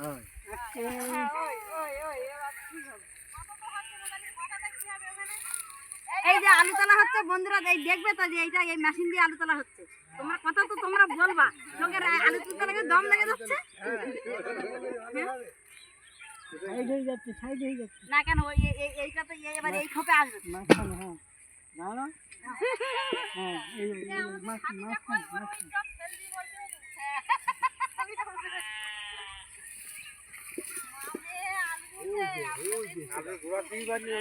হ্যাঁ এই যে আলু তোলা হচ্ছে, বন্ধুরা, এই দেখবে তো যে এইটা এই মেশিন দিয়ে আলু তোলা হচ্ছে। তোমার কথা তো তোমরা বলবা। লোকের আলু লাগে দম লেগে যাচ্ছে? সাইড হয়ে যাচ্ছে সাইড হয়ে যাচ্ছে। না কেন ওই এই- এই- এইটা তো এই- এবার এই খোপে আসবে। মাঝখানে হ্যাঁ না না হ্যাঁ। এই মাঝখানে মাঝখানে মাঝখানে গোড়া দিয়ে বানিয়ে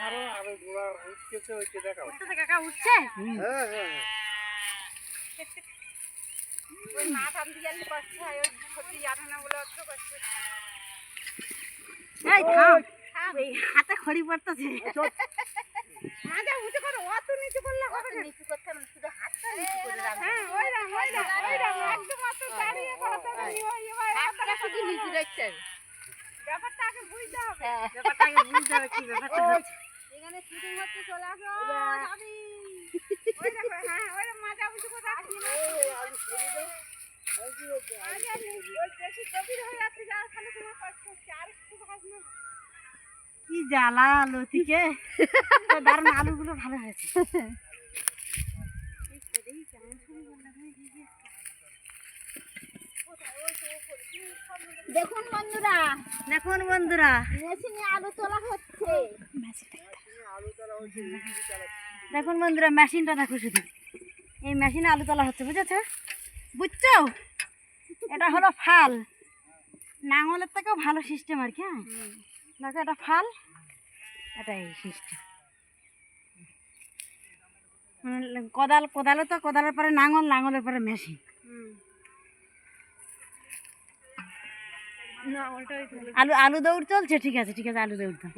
মারো আলু গোড়া উঠতেছে ওইটা দেখাও। উঠতেছে কাকা উঠছে? হ্যাঁ হ্যাঁ হ্যাঁ। ওই কষ্ট হয় সত্যি জানে না বলে অত কষ্ট এই থাম। এই হাতে খড়ি পড়তেছে। মাঝে উঁচু করো অত নিচু করলে হবে না। নিচু করতে হবে শুধু হাতটা নিচু করে রাখবে হ্যাঁ ওইরকম ওইরকম ওইরকম একদম অত দাঁড়িয়ে করতে হবে হাতটা শুধু নিচু রাখতে হবে। ব্যাপারটা আগে বুঝতে হবে। ব্যাপারটা আগে বুঝতে হবে কি ব্যাপারটা হচ্ছে। এখানে শুটিং হচ্ছে চলে আসো যাবি। ওই দেখো হ্যাঁ ওই মাজা উঁচু করে রাখি আগে আগে, ওই বেশি গভীর হয়ে যাচ্ছে যা খালি তোমার কষ্ট হচ্ছে আর একটু ভাজ না কি জ্বালা লতিকে দারুণ আলুগুলো ভালো হয়েছে। দেখুন বন্ধুরা। দেখুন বন্ধুরা। মেশিনে আলু তোলা হচ্ছে। দেখুন বন্ধুরা মেশিনটা দেখো শুধু। এই মেশিনে আলু তোলা হচ্ছে বুঝেছ? বুঝছ? এটা হলো ফাল। নাঙলের থেকেও ভালো সিস্টেম আর কি হ্যাঁ? দেখো এটা ফাল। এটা এই সিস্টেম কোদাল কোদালে তো কোদালের পরে নাঙল নাঙলের পরে মেশিন আলু আলু দৌড় চলছে? ঠিক আছে ঠিক আছে আলু দৌড় তো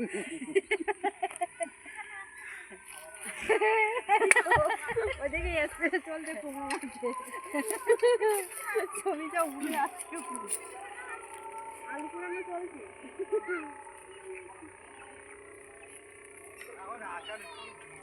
ওদিকে এসে চলছে কুমড়ো মাঠে ছবিটা উড়ে আসছে আলু কুড়ানো চলছে? ahora acá lo estoy...